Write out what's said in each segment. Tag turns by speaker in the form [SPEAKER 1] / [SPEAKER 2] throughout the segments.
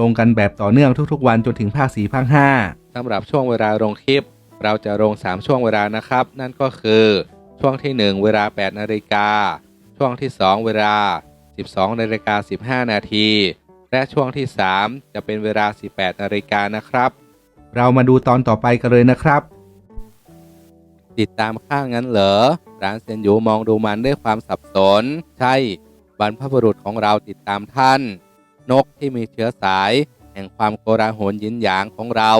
[SPEAKER 1] ลงกันแบบต่อเนื่องทุกๆ วันจนถึงภาค4ภาค5สำหรับช่วงเวลาลงคลิป เราจะลง 3 ช่วงเวลานะครับ นั่นก็คือช่วงที่ 1 เวลา 8 นาฬิกา ช่วงที่ 2 เวลา 12 นาฬิกา 15 นาที และช่วงที่ 3 จะเป็นเวลา 18 นาฬิกานะครับ เรามาดูตอนต่อไปกันเลยนะครับ ติดตามข้างนั้นเหรอ ร้านเซนยูมองดูมันด้วยความสับสน ใช่ บรรพบุรุษของเราติดตามท่าน นกที่มีเชื้อสาย แห่งความโกลาหลยินหยางของเรา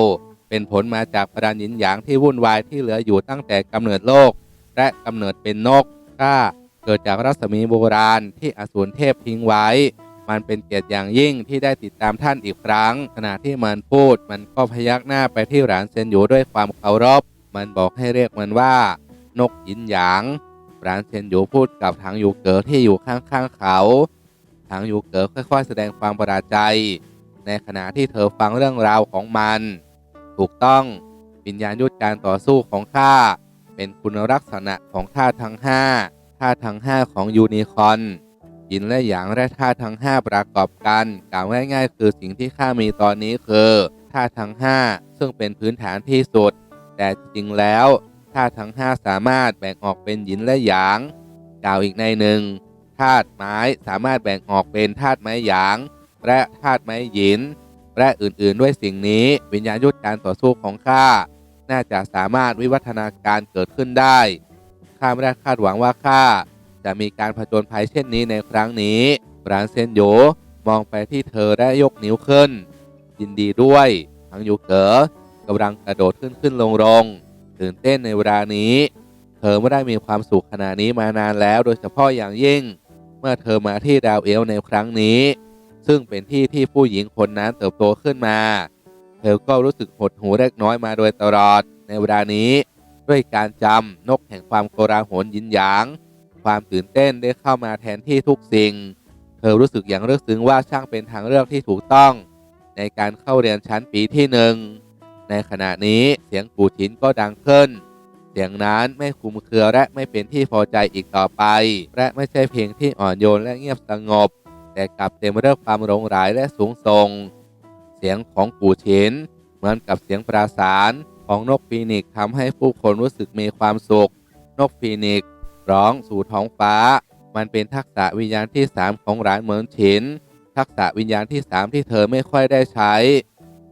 [SPEAKER 1] เป็นผลมาจากพระดานยินหยางที่วุ่นวายที่เหลืออยู่ตั้งแต่กำเนิดโลก และกำเนิดเป็นนกก้าเกิดจากรัศมีโบราณที่อสูรเทพทิ้งไว้ มันเป็นเกียรติอย่างยิ่งที่ได้ติดตามท่านอีกครั้ง ขณะที่มันพูด มันก็พยักหน้าไปที่หลานเซนอยู่ด้วยความเคารพ มันบอกให้เรียกมันว่า นกยินหยางหลานเซนอยู่พูดกับทางยูเก๋อที่อยู่ข้างๆเขา ทางยูเก๋อค่อยๆ แสดงความประหลาดใจ ในขณะที่เธอฟังเรื่องราวของมัน ถูกต้องวิญญาณยุทธการต่อสู้ของข้าเป็นคุณลักษณะของธาตุทั้งห้าธาตุทั้งห้าของยูนิคอนยินและหยางและธาตุทั้งห้าประกอบกันกล่าวง่ายๆ คือสิ่งที่ข้ามีตอนนี้คือธาตุทั้งห้าซึ่งเป็นพื้นฐานที่สุด แต่จริงๆแล้วธาตุทั้งห้าสามารถแบ่งออกเป็นหยินและหยาง กล่าวอีกในหนึ่ง ธาตุไม้สามารถแบ่งออกเป็นธาตุไม้หยาง และธาตุไม้หยิน และอื่นๆ ด้วยสิ่งนี้ วิญญาณยุทธการต่อสู้ของข้าน่าจะสามารถวิวัฒนาการเกิดขึ้นได้ข้าไม่ได้คาดหวังว่าข้าจะมีการผจญภัยเช่นนี้ในครั้งนี้รานเซนโยมองไปที่เธอและยกนิ้วขึ้น ยินดีด้วยทังยูเก๋อกำลังกระโดดขึ้นขึ้นลงลงตื่นเต้นในเวลานี้ เธอไม่ได้มีความสุขขนาดนี้มานานแล้วโดยเฉพาะอย่างยิ่ง มื่อเธอมาที่ดาวเอลในครั้งนี้ ซึ่งเป็นที่ที่ผู้หญิงคนนั้นเติบโตขึ้นมา เธอก็รู้สึกหดหูเล็กน้อยมาโดยตลอดในเวลานี้ ด้วยการจำนกแห่งความโกลาหลยินหยาง ความตื่นเต้นได้เข้ามาแทนที่ทุกสิ่ง เธอรู้สึกอย่างเลือกซึ้งว่าช่างเป็นทางเลือกที่ถูกต้อง ในการเข้าเรียนชั้นปีที่หนึ่งในขณะนี้เสียงกู่ชินก็ดังขึ้น เสียงนั้นไม่คุมเคือและไม่เป็นที่พอใจอีกต่อไป และไม่ใช่เพลงที่อ่อนโยนและเงียบสงบ แต่กลับเต็มไปด้วยความหลงหลายและสูงส่ง เสียงของกูชินเหมือนกับเสียงปราสานของนกฟีนิกซ์ทำให้ผู้คนรู้สึกมีความสุข นกฟีนิกซ์ร้องสู่ท้องฟ้า มันเป็นทักษะวิญญาณที่ 3 ของหลานเหมือนฉินทักษะวิญญาณที่ 3 ที่เธอไม่ค่อยได้ใช้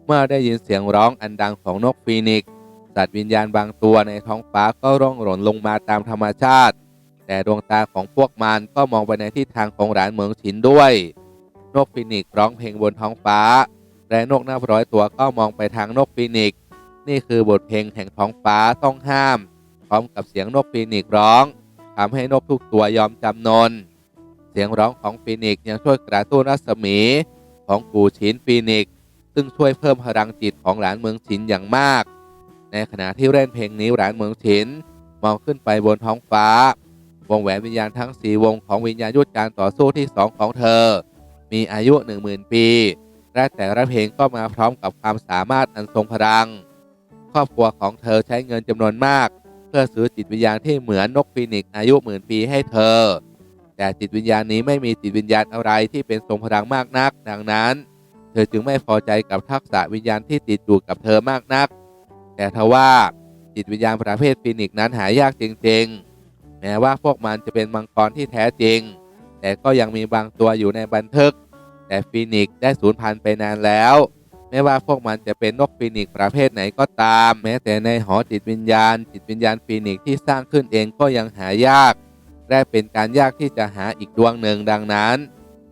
[SPEAKER 1] เมื่อได้ยินเสียงร้องอันดังของนกฟีนิกซ์ สัตว์วิญญาณบางตัวในท้องฟ้าก็ร่องหล่นลงมาตามธรรมชาติ แต่ดวงตาของพวกมันก็มองไปในทิศทางของหลานเหมืองฉินด้วย นกฟีนิกซ์ร้องเพลงบนท้องฟ้า และนกนับร้อยตัวก็มองไปทางนกฟีนิกซ์นี่คือบทเพลงแห่งท้องฟ้าต้องห้าม พร้อมกับเสียงนกฟีนิกซ์ร้องทำให้นกทุกตัวยอมจำนน เสียงร้องของฟีนิกซ์ยังช่วยกระตุ้นรัศมีของกูชินฟีนิกซ์ซึ่งช่วยเพิ่มพลังจิตของหลานเมืองชินอย่างมาก ในขณะที่เล่นเพลงนี้หลานเมืองชินมองขึ้นไปบนท้องฟ้า วงแหวนวิญญาณทั้งสีวงของวิญญาณยุทธการต่อสู้ที่สองของเธอ มีอายุหนึ่งหมื่นปีและแต่ละเพลงก็มาพร้อมกับความสามารถอันทรงพลัง ครอบครัวของเธอใช้เงินจำนวนมาก เพื่อซื้อจิตวิญญาณที่เหมือนนกฟีนิกอายุหมื่นปีให้เธอ แต่จิตวิญญาณนี้ไม่มีจิตวิญญาณอะไรที่เป็นทรงพลังมากนัก ดังนั้น เธอจึงไม่พอใจกับทักษะวิญญาณที่ติดอยู่กับเธอมากนัก แต่ทว่าจิตวิญญาณประเภทฟีนิกซ์นั้นหายากจริงๆ แม้ว่าพวกมันจะเป็นมังกรที่แท้จริง แต่ก็ยังมีบางตัวอยู่ในบันทึก แต่ฟีนิกซ์ได้สูญพันธุ์ไปนานแล้ว ไม่ว่าพวกมันจะเป็นนกฟีนิกซ์ประเภทไหนก็ตาม แม้แต่ในหอจิตวิญญาณ จิตวิญญาณฟีนิกซ์ที่สร้างขึ้นเองก็ยังหายาก และเป็นการยากที่จะหาอีกดวงหนึ่งดังนั้น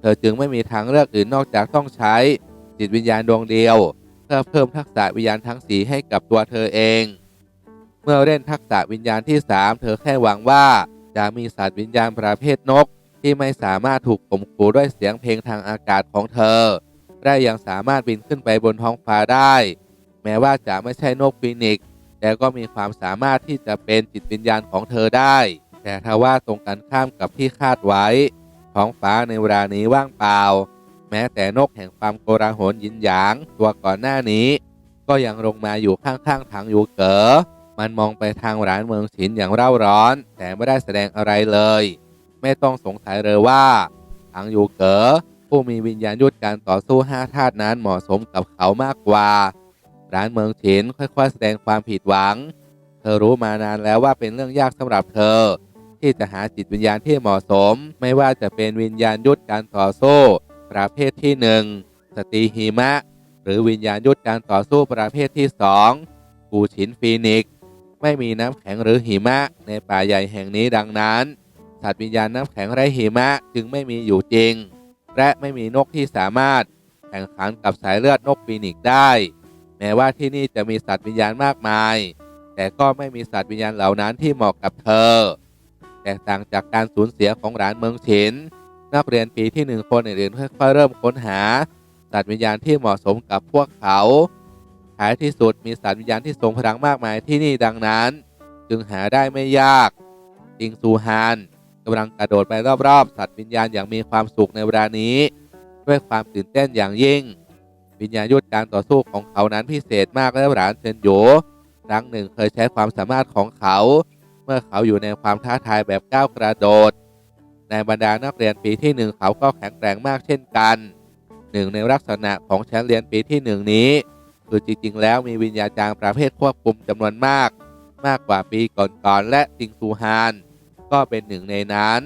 [SPEAKER 1] เธอจึงไม่มีทางเลือกอื่นนอกจากต้องใช้จิตวิญญาณดวงเดียว พื่อเพิ่มทักษะวิญญาณทั้งสีให้กับตัวเธอเอง เมื่อเล่นทักษะวิญญาณที่ 3 เธอแค่หวังว่า จะมีสัตว์วิญญาณประเภทนก ที่ไม่สามารถถูกข่มขู่ด้วยเสียงเพลงทางอากาศของเธอ
[SPEAKER 2] และยังสามารถบินขึ้นไปบนท้องฟ้าได้ แม้ว่าจะไม่ใช่นกฟีนิกซ์แต่ก็มีความสามารถที่จะเป็นจิตวิญญาณของเธอได้ แต่ถ้าว่าตรงกันข้ามกับที่คาดไว้ ท้องฟ้าในเวลานี้ว่างเปล่า แม้แต่นกแห่งความโกลาหลยินหยาง ตัวก่อนหน้านี้ ก็ยังลงมาอยู่ข้างๆทางยูเก๋อมันมองไปทางร้านเมืองฉินอย่างเร่าร้อน แต่ไม่ได้แสดงอะไรเลย ไม่ต้องสงสัยเลยว่าทางยูเก๋อผู้มีวิญญาณยุทธการต่อสู้ห้าธาตุนั้นเหมาะสมกับเขามากกว่า ร้านเมืองฉินค่อยๆ แสดงความผิดหวัง เธอรู้มานานแล้วว่าเป็นเรื่องยากสำหรับเธอ ที่จะหาจิตวิญญาณที่เหมาะสม ไม่ว่าจะเป็นวิญญาณยุทธการต่อสู้ ประเภทที่หนึ่งสตีหิมะ หรือวิญญาณยุทธการต่อสู้ประเภทที่สองกูฉินฟีนิก ไม่มีน้ำแข็งหรือหิมะในป่าใหญ่แห่งนี้ดังนั้น สัตว์วิญญาณน้ำแข็งไรหิมะจึงไม่มีอยู่จริง และไม่มีนกที่สามารถแข่งขันกับสายเลือดนกฟีนิกได้ แม้ว่าที่นี่จะมีสัตว์วิญญาณมากมาย แต่ก็ไม่มีสัตว์วิญญาณเหล่านั้นที่เหมาะกับเธอ แตกต่างจากการสูญเสียของร้านเมืองฉิน นักเรียนปีที่หนึ่งคนอื่นๆค่อยๆเริ่มค้นหาสัตว์วิญญาณที่เหมาะสมกับพวกเขาท้ายที่สุดมีสัตว์วิญญาณที่ทรงพลังมากมายที่นี่ดังนั้น จึงหาได้ไม่ยากจิงซูฮานกำลังกระโดดไปรอบๆ สัตว์วิญญาณอย่างมีความสุขในเวลานี้ ด้วยความตื่นเต้นอย่างยิ่ง วิญญาณยุทธการต่อสู้ของเขานั้นพิเศษมากและหลานเซนโยครั้งหนึ่งเคยใช้ความสามารถของเขา เมื่อเขาอยู่ในความท้าทายแบบก้าวกระโดด ในบรรดานักเรียนปีที่หนึ่งเขาก็แข็งแกร่งมากเช่นกัน หนึ่งในลักษณะของชั้นเรียนปีที่หนึ่งนี้ คือจริงๆ แล้วมีวิญญาจารย์ประเภทควบคุมจำนวนมาก มากกว่าปีก่อนๆและจิงซูฮานก็เป็นหนึ่งในนั้น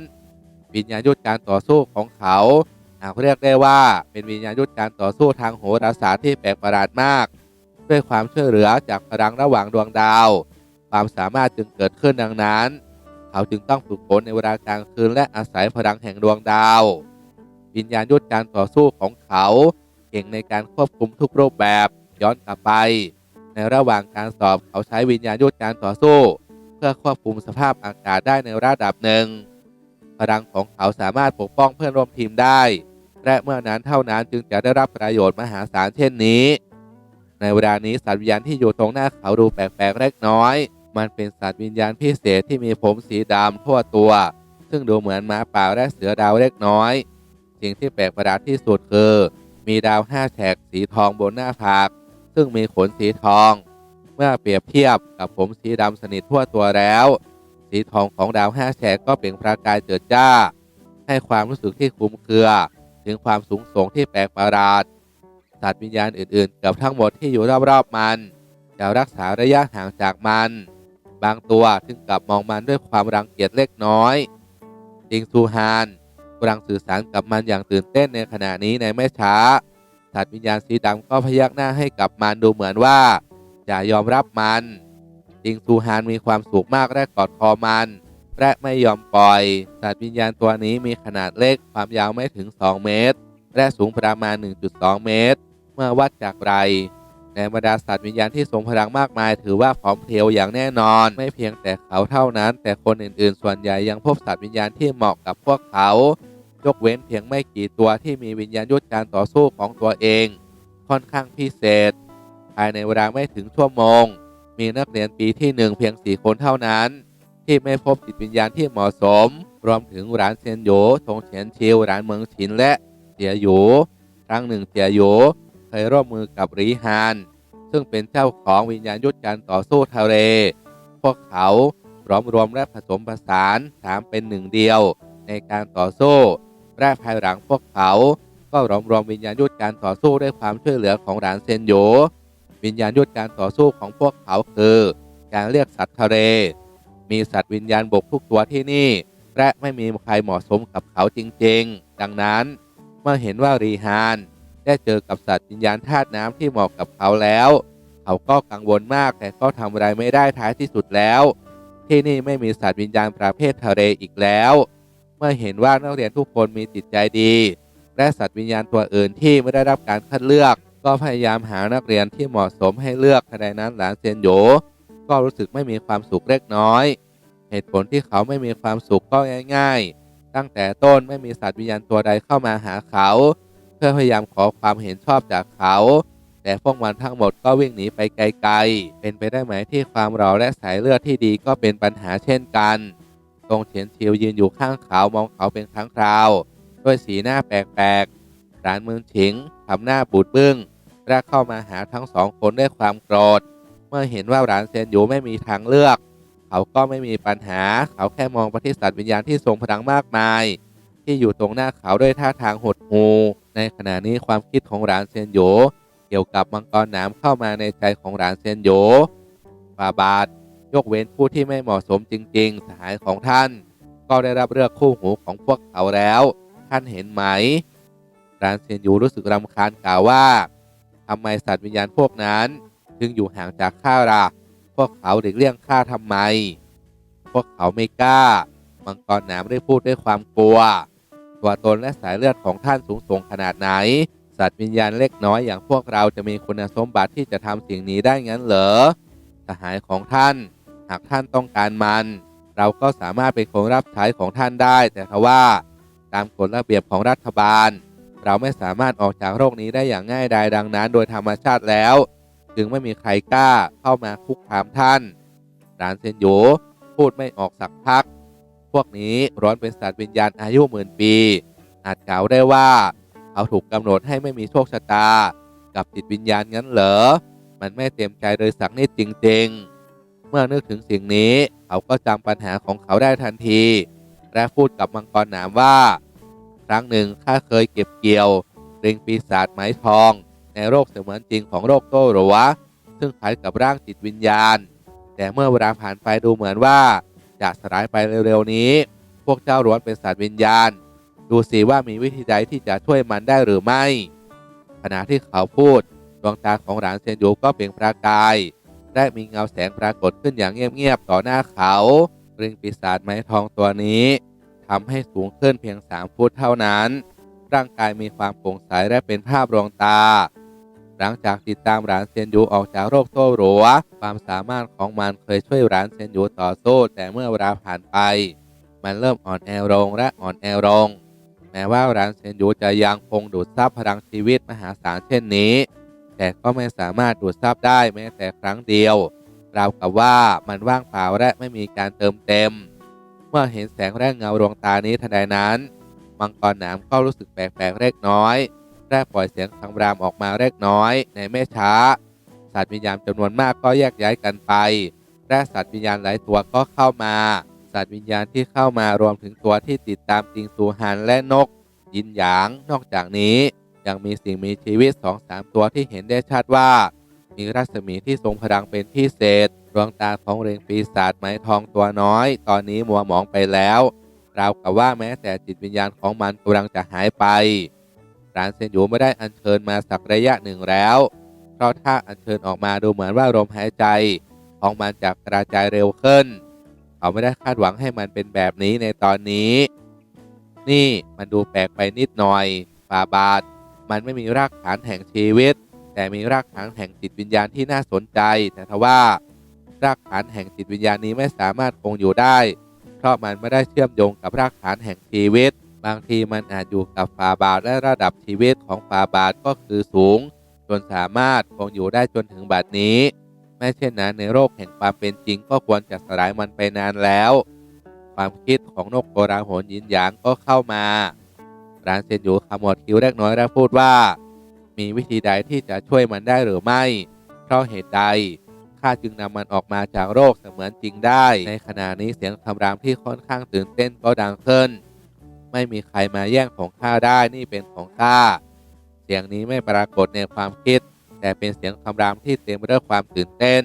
[SPEAKER 2] วิญญาณยุทธการต่อสู้ของเขาหากเรียกได้ว่าเป็นวิญญาณยุทธการต่อสู้ทางโหราศาสตร์ที่แปลกประหลาดมาก ด้วยความช่วยเหลือจากพลังระหว่างดวงดาว ความสามารถจึงเกิดขึ้นดังนั้น เขาจึงต้องฝึกฝนในเวลากลางคืนและอาศัยพลังแห่งดวงดาว วิญญาณยุทธการต่อสู้ของเขา เก่งในการควบคุมทุกรูปแบบย้อนกลับไป ในระหว่างการสอบเขาใช้วิญญาณยุทธการต่อสู้ เพื่อควบคุมสภาพอากาศได้ในระดับหนึ่ง พลังของเขาสามารถปกป้องเพื่อนร่วมทีมได้ และเมื่อนั้นเท่านั้นจึงจะได้รับประโยชน์มหาศาลเช่นนี้ ในเวลานี้สัตว์วิญญาณที่อยู่ตรงหน้าเขาดูแปลกๆเล็กน้อย มันเป็นสัตว์วิญญาณพิเศษที่มีผมสีดำทั่วตัว ซึ่งดูเหมือนหมาป่าและเสือดาวเล็กน้อย สิ่งที่แปลกประหลาดที่สุดคือ มีดาวห้าแฉกสีทองบนหน้าผาก ซึ่งมีขนสีทอง เมื่อเปรียบเทียบกับผมสีดำสนิททั่วตัวแล้ว สีทองของดาวห้าแฉกก็เปล่งประกายเจิดจ้า ให้ความรู้สึกที่คลุมเครือ ถึงความสูงส่งที่แปลกประหลาด สัตว์วิญญาณอื่นๆเกับทั้งหมดที่อยู่รอบๆมันจะรักษาระยะห่างจากมัน บางตัวถึงกับมองมันด้วยความรังเกียจเล็กน้อยจิงซูฮานกำลังสื่อสารกับมันอย่างตื่นเต้นในขณะนี้ในไม่ช้าสัตว์วิญญาณสีดำก็พยักหน้าให้กับมันดูเหมือนว่าจะยอมรับมันจิงซูฮานมีความสุขมากและกอดคอมันและไม่ยอมปล่อย สัตว์วิญญาณตัวนี้มีขนาดเล็กความยาวไม่ถึง 2 เมตร และสูงประมาณ 1.2 เมตร เมื่อวัดจากไร ในบรรดาสัตว์วิญญาณที่ทรงพลังมากมาย ถือว่าผอมเพรียวอย่างแน่นอน ไม่เพียงแต่เขาเท่านั้น แต่คนอื่นๆ ส่วนใหญ่ยังพบสัตว์วิญญาณที่เหมาะกับพวกเขา ยกเว้นเพียงไม่กี่ตัวที่มีวิญญาณยุทธการต่อสู้ของตัวเอง ค่อนข้างพิเศษ ภายในเวลาไม่ถึงชั่วโมง มีนักเรียนปีที่หนึ่งเพียงสี่คนเท่านั้น ที่ไม่พบจิตวิญญาณที่เหมาะสม รวมถึงร้านเซียนโยทงเฉียนชิวร้านเมืองฉินและเจียโหยครั้งหนึ่งเจียโหย เคยร่วมมือกับรีฮาน ซึ่งเป็นเจ้าของวิญญาณยุทธการต่อสู้ทะเล พวกเขาพร้อมรวมและผสมผสานสามเป็นหนึ่งเดียว ในการต่อสู้และภายหลังพวกเขา ก็รวมรวมวิญญาณยุทธการต่อสู้ด้วยความช่วยเหลือของหลานเซนโยวิญญาณยุทธการต่อสู้ของพวกเขาคือ การเรียกสัตว์ทะเล มีสัตว์วิญญาณบกทุกตัวที่นี่ และไม่มีใครเหมาะสมกับเขาจริง ๆ ดังนั้นเมื่อเห็นว่ารีฮาน ได้เจอกับสัตว์วิญญาณธาตุน้ำที่เหมาะกับเขาแล้ว เขาก็กังวลมากแต่ก็ทำอะไรไม่ได้ท้ายที่สุดแล้ว ที่นี่ไม่มีสัตว์วิญญาณประเภททะเลอีกแล้ว เมื่อเห็นว่านักเรียนทุกคนมีจิตใจดี และสัตว์วิญญาณตัวอื่นที่ไม่ได้รับการคัดเลือก ก็พยายามหานักเรียนที่เหมาะสมให้เลือกขณะนั้นหลานเซียนโยก็รู้สึกไม่มีความสุขเล็กน้อย เหตุผลที่เขาไม่มีความสุขก็ง่าย ๆ ตั้งแต่ต้นไม่มีสัตว์วิญญาณตัวใดเข้ามาหาเขา เพื่อพยายามขอความเห็นชอบจากเขา แต่พวกมันทั้งหมดก็วิ่งหนีไปไกลๆ เป็นไปได้ไหมที่ความหล่อและสายเลือดที่ดีก็เป็นปัญหาเช่นกันตรงเฉียนชิวยืนอยู่ข้างเขามองเขาเป็นครั้งคราว ด้วยสีหน้าแปลกๆร้านเมืองฉิงทำหน้าบูดบึ้งและเข้ามาหาทั้งสองคนด้วยความโกรธ เมื่อเห็นว่าร้านเซนอยู่ไม่มีทางเลือก เขาก็ไม่มีปัญหา เขาแค่มองไปที่สัตว์วิญญาณที่ทรงพลังมากมาย ที่อยู่ตรงหน้าเขาด้วยท่าทางหดหู่ ในขณะนี้ความคิดของร้านเซียนโยเกี่ยวกับมังกรหน้ำเข้ามาในใจของร้านเซียนโยฟาบาทยกเว้นผู้ที่ไม่เหมาะสมจริง ๆ สหายของท่าน ก็ได้รับเลือกคู่หูของพวกเขาแล้ว ท่านเห็นไหมร้านเซียนยูรู้สึกรำคาญกล่าวว่าทำไมสัตว์วิญญาณพวกนั้น จึงอยู่ห่างจากข้าล่ะพวกเขาเด็กเลี่ยงข้าทำไม พวกเขาไม่กล้า มังกรหน้ำได้พูดด้วยความกลัว ตัวตนและสายเลือดของท่านสูงส่งขนาดไหน สัตว์วิญญาณเล็กน้อยอย่างพวกเราจะมีคุณสมบัติที่จะทำสิ่งนี้ได้งั้นเหรอสหายของท่าน หากท่านต้องการมัน เราก็สามารถเป็นคนรับใช้ของท่านได้ แต่ทว่า ตามกฎระเบียบของรัฐบาล เราไม่สามารถออกจากโรคนี้ได้อย่างง่ายดายดังนั้น โดยธรรมชาติแล้ว จึงไม่มีใครกล้าเข้ามาคุกคามท่านรานเซนโยพูดไม่ออกสักพัก พวกนี้ร้อนเป็นสัตว์วิญญาณอายุหมื่นปี อาจกล่าวได้ว่า เขาถูกกำหนดให้ไม่มีโชคชะตา กับจิตวิญญาณงั้นเหรอ มันไม่เต็มใจเลยสักนิดจริง ๆ เมื่อนึกถึงสิ่งนี้ เขาก็จำปัญหาของเขาได้ทันที และพูดกับมังกรหนามว่า ครั้งหนึ่งข้าเคยเก็บเกี่ยวริงปีศาจไม้ทอง ในโรคเสมือนจริงของโรคโตหรัวซึ่งคล้ายกับร่างจิตวิญญาณ แต่เมื่อเวลาผ่านไปดูเหมือนว่า จะสลายไปเร็ว ๆ นี้ พวกเจ้าล้วนเป็นสัตว์วิญญาณ ดูสิว่ามีวิธีใดที่จะช่วยมันได้หรือไม่ ขณะที่เขาพูดดวงตาของหลานเซนยูก็เปล่งประกาย และมีเงาแสงปรากฏขึ้นอย่างเงียบ ๆ ต่อหน้าเขาริงปีศาจไม้ทองตัวนี้ทำให้สูงขึ้นเพียง3ฟุตเท่านั้น ร่างกายมีความโปร่งใสและเป็นภาพรวงตา หลังจากติดตามหลานเซนยูออกจากโรคโต้หรัว ความสามารถของมันเคยช่วยหลานเซนยูต่อสู้แต่เมื่อเวลาผ่านไป มันเริ่มอ่อนแอลงและอ่อนแอลง แม้ว่าหลานเซนยูจะยังคงดูดซับพลังชีวิตมหาศาลเช่นนี้ แต่ก็ไม่สามารถดูดซับได้แม้แต่ครั้งเดียวราวกับว่ามันว่างเปล่าและไม่มีการเติมเต็ม เมื่อเห็นแสงแรกเงาดวงตานี้ทันใดนั้น มังกรหนามก็รู้สึกแปลกๆเล็กน้อย และปล่อยเสียงคำรามออกมาเล็กน้อย ในไม่ช้า สัตว์วิญญาณจำนวนมากก็แยกย้ายกันไปและสัตว์วิญญาณหลายตัวก็เข้ามา สัตว์วิญญาณที่เข้ามารวมถึงตัวที่ติดตามติงซูฮันและนก ยินหยาง นอกจากนี้ยังมีสิ่งมีชีวิตสองสามตัวที่เห็นได้ชัดว่า มีรัศมีที่ทรงพลังเป็นพิเศษดวงตาของเรงปีศาจไม้ทองตัวน้อย ตอนนี้มัวหมองไปแล้วราวกับว่าแม้แต่จิตวิญญาณของมันกำลังจะหายไป รานเซนยูไม่ได้อัญเชิญมาสักระยะหนึ่งแล้ว เพราะถ้าอัญเชิญออกมาดูเหมือนว่าลมหายใจของมันจะกระจายเร็วขึ้น เขาไม่ได้คาดหวังให้มันเป็นแบบนี้ในตอนนี้ นี่มันดูแปลกไปนิดหน่อยฟาบาท มันไม่มีรากฐานแห่งชีวิต แต่มีรากฐานแห่งจิตวิญญาณที่น่าสนใจ แต่ทว่ารากฐานแห่งจิตวิญญาณนี้ไม่สามารถคงอยู่ได้ เพราะมันไม่ได้เชื่อมโยงกับรากฐานแห่งชีวิต บางทีมันอาจอยู่กับฝาบาทและระดับชีวิตของฝาบาทก็คือสูง จนสามารถคงอยู่ได้จนถึงบัดนี้ ไม่เช่นนั้นในโลกแห่งความเป็นจริงก็ควรจะสลายมันไปนานแล้ว ความคิดของนกโกราหนยินหยางก็เข้ามาร้านเซนอยู่ขมวดคิ้วเล็กน้อยและพูดว่า มีวิธีใดที่จะช่วยมันได้หรือไม่ เพราะเหตุใดข้าจึงนำมันออกมาจากโรคเสมือนจริงได้ ในขณะนี้เสียงคำรามที่ค่อนข้างตื่นเต้นก็ดังขึ้น ไม่มีใครมาแย่งของข้าได้นี่เป็นของข้าเสียงนี้ไม่ปรากฏในความคิด แต่เป็นเสียงคำรามที่เต็มไปด้วยความตื่นเต้น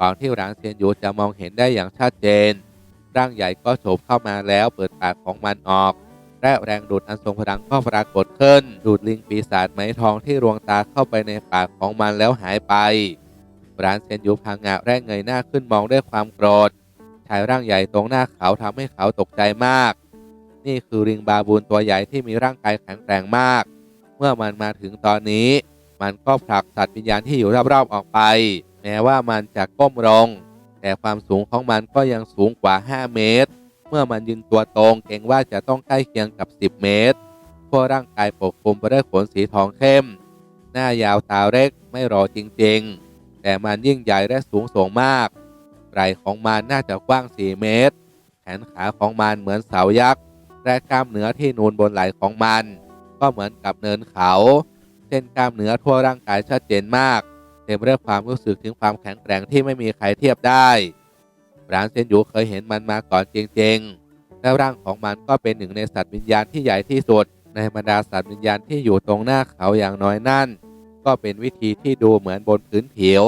[SPEAKER 2] ก่อนที่หลานเซียนยูจะมองเห็นได้อย่างชัดเจน ร่างใหญ่ก็โฉบเข้ามาแล้วเปิดปากของมันออก และแรงดูดอันทรงพลังก็ปรากฏขึ้น ดูดลิงปีศาจไม้ทองที่รวงตาเข้าไปในปากของมันแล้วหายไปร้านเซนยูพังงะแรกเงยหน้าขึ้นมองด้วยความโกรธชายร่างใหญ่ตรงหน้าเขาทำให้เขาตกใจมาก นี่คือริงบาบูนตัวใหญ่ที่มีร่างกายแข็งแกร่งมาก เมื่อมันมาถึงตอนนี้ มันก็ผลักสัตว์วิญญาณที่อยู่รอบๆออกไป แม้ว่ามันจะก้มลง แต่ความสูงของมันก็ยังสูงกว่า 5 เมตร เมื่อมันยืนตัวตรงเกรงว่าจะต้องใกล้เคียงกับ 10 เมตรทั่วร่างกายปกคลุมไปด้วยขนสีทองเข้ม หน้ายาวตาเล็กไม่รอจริงๆ แต่มันยิ่งใหญ่และสูงส่งมากไหล่ของมันน่าจะกว้าง 4 เมตร แขนขาของมันเหมือนเสายักษ์ และกล้ามเนื้อที่นูนบนไหล่ของมัน ก็เหมือนกับเนินเขา เส้นกล้ามเนื้อทั่วร่างกายชัดเจนมากเต็มไปด้วยความรู้สึกถึงความแข็งแกร่งที่ไม่มีใครเทียบได้หรานเซนยูเคยเห็นมันมาก่อนจริงๆ และร่างของมันก็เป็นหนึ่งในสัตว์วิญญาณที่ใหญ่ที่สุด ในบรรดาสัตว์วิญญาณที่อยู่ตรงหน้าเขาอย่างน้อยนั่น ก็เป็นวิธีที่ดูเหมือนบนพื้นผิว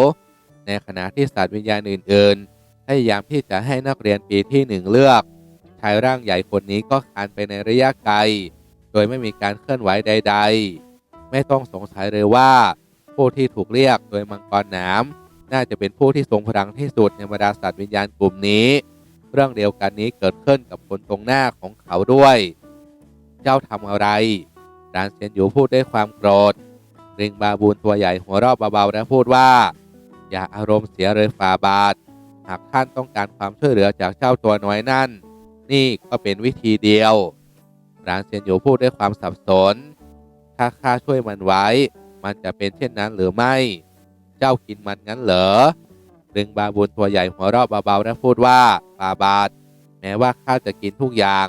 [SPEAKER 2] ในขณะที่สัตว์วิญญาณอื่น ๆ พยายามที่จะให้นักเรียนปีที่หนึ่งเลือก ชายร่างใหญ่คนนี้ก็คานไปในระยะไกล โดยไม่มีการเคลื่อนไหวใด ๆ ไม่ต้องสงสัยเลยว่า ผู้ที่ถูกเรียกโดยมังกรหนามน่าจะเป็นผู้ที่ทรงพลังที่สุดในบรรดาสัตว์วิญญาณกลุ่มนี้ เรื่องเดียวกันนี้เกิดขึ้นกับคนตรงหน้าของเขาด้วย เจ้าทำอะไรดานเซียนอยู่พูดด้วยความโกรธริงบาบูนตัวใหญ่หัวเราะเบาๆและพูดว่า อย่าอารมณ์เสียเลยฝ่าบาท หากท่านต้องการความช่วยเหลือจากเจ้าตัวน้อยนั่น นี่ก็เป็นวิธีเดียวรานเซียนอยู่พูดด้วยความสับสน ถ้าข้าช่วยมันไว้ มันจะเป็นเช่นนั้นหรือไม่ เจ้ากินมันงั้นเหรอริงบาบูนตัวใหญ่หัวเราะเบาๆและพูดว่าฝ่าบาทแม้ว่าข้าจะกินทุกอย่าง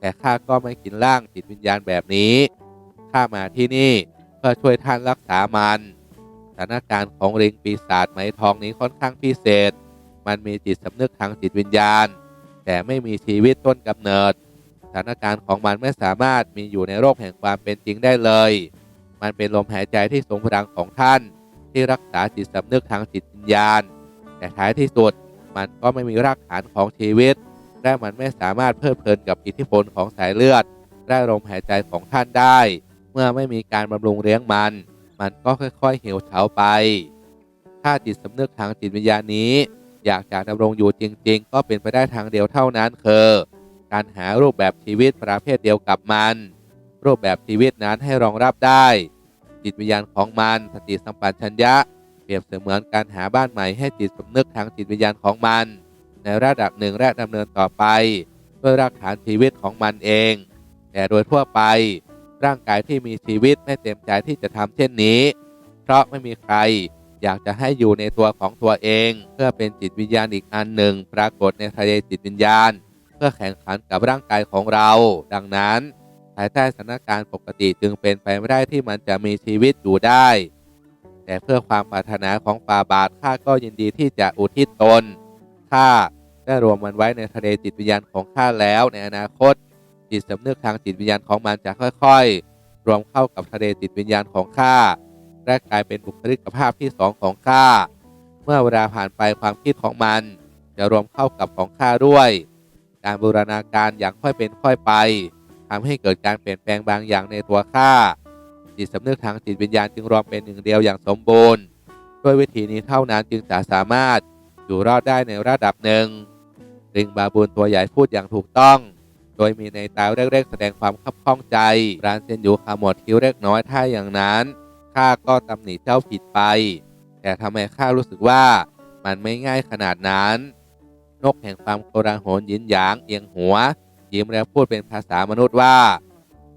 [SPEAKER 2] แต่ข้าก็ไม่กินร่างจิตวิญญาณแบบนี้ ข้ามาที่นี่เพื่อช่วยท่านรักษามัน สถานการณ์ของลิงปีศาจไหมทองนี้ค่อนข้างพิเศษ มันมีจิตสำนึกทางจิตวิญญาณ แต่ไม่มีชีวิตต้นกำเนิด สถานการณ์ของมันไม่สามารถมีอยู่ในโลกแห่งความเป็นจริงได้เลย มันเป็นลมหายใจที่ทรงพลังของท่าน ที่รักษาจิตสำนึกทางจิตวิญญาณ แต่ท้ายที่สุดมันก็ไม่มีรากฐานของชีวิต และมันไม่สามารถเพลิดเพลินกับอิทธิพลของสายเลือด และลมหายใจของท่านได้ เมื่อไม่มีการบำรุงเลี้ยงมัน มันก็ค่อยๆเหี่ยวเฉาไป ถ้าจิตสำนึกทางจิตวิญญาณนี้ อยากจะดำรงอยู่จริง ๆ ก็เป็นไปได้ทางเดียวเท่านั้นคือการหารูปแบบชีวิตประเภทเดียวกับมัน รูปแบบชีวิตนั้นให้รองรับได้ จิตวิญญาณของมันสติสัมปชัญญะ เปรียบเสมือนการหาบ้านใหม่ให้จิตสำนึกทางจิตวิญญาณของมัน ในระดับหนึ่งและดำเนินต่อไป ด้วยรากฐานชีวิตของมันเอง แต่โดยทั่วไป ร่างกายที่มีชีวิตไม่เต็มใจที่จะทำเช่นนี้ เพราะไม่มีใคร อยากจะให้อยู่ในตัวของตัวเอง เพื่อเป็นจิตวิญญาณอีกอันหนึ่ง ปรากฏในทะเลจิตวิญญาณ เพื่อแข่งขันกับร่างกายของเรา ดังนั้นภายใต้สถานการณ์ปกติจึงเป็นไปไม่ได้ที่มันจะมีชีวิตอยู่ได้ แต่เพื่อความปรารถนาของฟาบาทข้าก็ยินดีที่จะอุทิศตนข้าได้รวมมันไว้ในทะเลจิตวิญญาณของข้าแล้วในอนาคต จิตสำนึกทางจิตวิญญาณของมันจะค่อย ๆ รวมเข้ากับทะเลจิตวิญญาณของข้า และกลายเป็นบุคลิกภาพที่สองของข้า เมื่อเวลาผ่านไปความคิดของมัน จะรวมเข้ากับของข้าด้วย การบูรณาการอย่างค่อยเป็นค่อยไปทำให้เกิดการเปลี่ยนแปลงบางอย่างในตัวข้าจิตสำนึกทางจิตวิญญาณจึงรวมเป็นหนึ่งเดียวอย่างสมบูรณ์ด้วยวิธีนี้เท่านั้นจึงจะสามารถอยู่รอดได้ในระดับหนึ่งริงบาบูนตัวใหญ่พูดอย่างถูกต้อง โดยมีในตาเล็กๆแสดงความคับข้องใจรานเซนอยู่ขมวดคิ้วเล็กน้อยถ้าอย่างนั้น ข้าก็ตำหนิเจ้าผิดไป แต่ทำไมข้ารู้สึกว่ามันไม่ง่ายขนาดนั้น นกแห่งความโกลาหลยินหยางเอียงหัว ยิ้มแล้วพูดเป็นภาษามนุษย์ว่า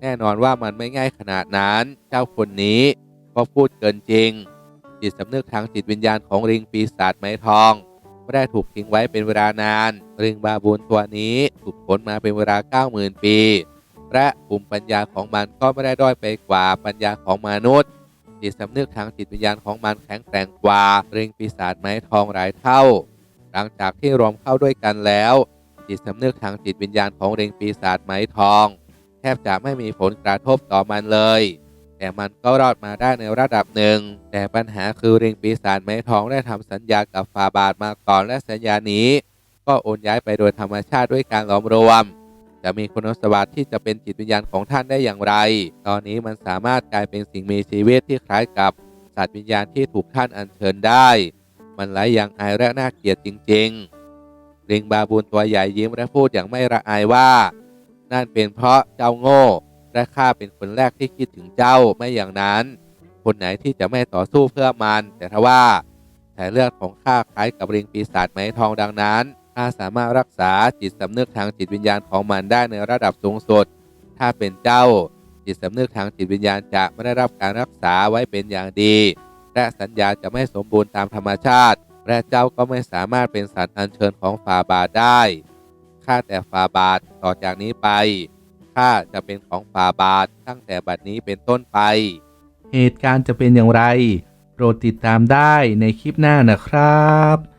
[SPEAKER 2] แน่นอนว่ามันไม่ง่ายขนาดนั้น เจ้าคนนี้ก็พูดเกินจริง จิตสำนึกทางจิตวิญญาณของลิงปีศาจไม้ทองไม่ได้ถูกทิ้งไว้เป็นเวลานานลิงบาบูนตัวนี้ถูกขนมาเป็นเวลา 90,000 ปี และภูมิปัญญาของมันก็ไม่ได้ด้อยไปกว่าปัญญาของมนุษย์ จิตสำนึกทางจิตวิญญาณของมันแข็งแกร่งกว่าลิงปีศาจไม้ทองหลายเท่า หลังจากที่รวมเข้าด้วยกันแล้ว จิตสำนึกทางจิตวิญญาณของลิงปีศาจไม้ทอง แทบจะไม่มีผลกระทบต่อมันเลย แต่มันก็รอดมาได้ในระดับหนึ่ง แต่ปัญหาคือริงปีศาจไม้ทองได้ทำสัญญากับฟาบาทมาก่อนและสัญญานี้ ก็โอนย้ายไปโดยธรรมชาติด้วยการหลอมรวม จะมีคุณสมบัติที่จะเป็นจิตวิญญาณของท่านได้อย่างไร ตอนนี้มันสามารถกลายเป็นสิ่งมีชีวิตที่คล้ายกับสัตว์วิญญาณที่ถูกท่านอัญเชิญได้ มันไร้อย่างอายและน่าเกลียดจริงๆลิงบาบูนตัวใหญ่ยิ้มและพูดอย่างไม่ละอายว่า นั่นเป็นเพราะเจ้าโง่ และข้าเป็นคนแรกที่คิดถึงเจ้าไม่อย่างนั้น คนไหนที่จะไม่ต่อสู้เพื่อมัน แต่ทว่าสายเลือดของข้าคล้ายกับลิงปีศาจไหมทองดังนั้น ข้าสามารถรักษาจิตสำนึกทางจิตวิญญาณของมันได้ในระดับสูงสุด ถ้าเป็นเจ้าจิตสำนึกทางจิตวิญญาณจะไม่ได้รับการรักษาไว้เป็นอย่างดี และสัญญาจะไม่สมบูรณ์ตามธรรมชาติ และเจ้าก็ไม่สามารถเป็นสัตว์อัญเชิญของฟาบาทได้ข้าแต่ฟาบาทต่อจากนี้ไปข้าจะเป็นของฟาบาทตั้งแต่บัดนี้เป็นต้นไป
[SPEAKER 1] เหตุการณ์จะเป็นอย่างไร โปรดติดตามได้ในคลิปหน้านะครับ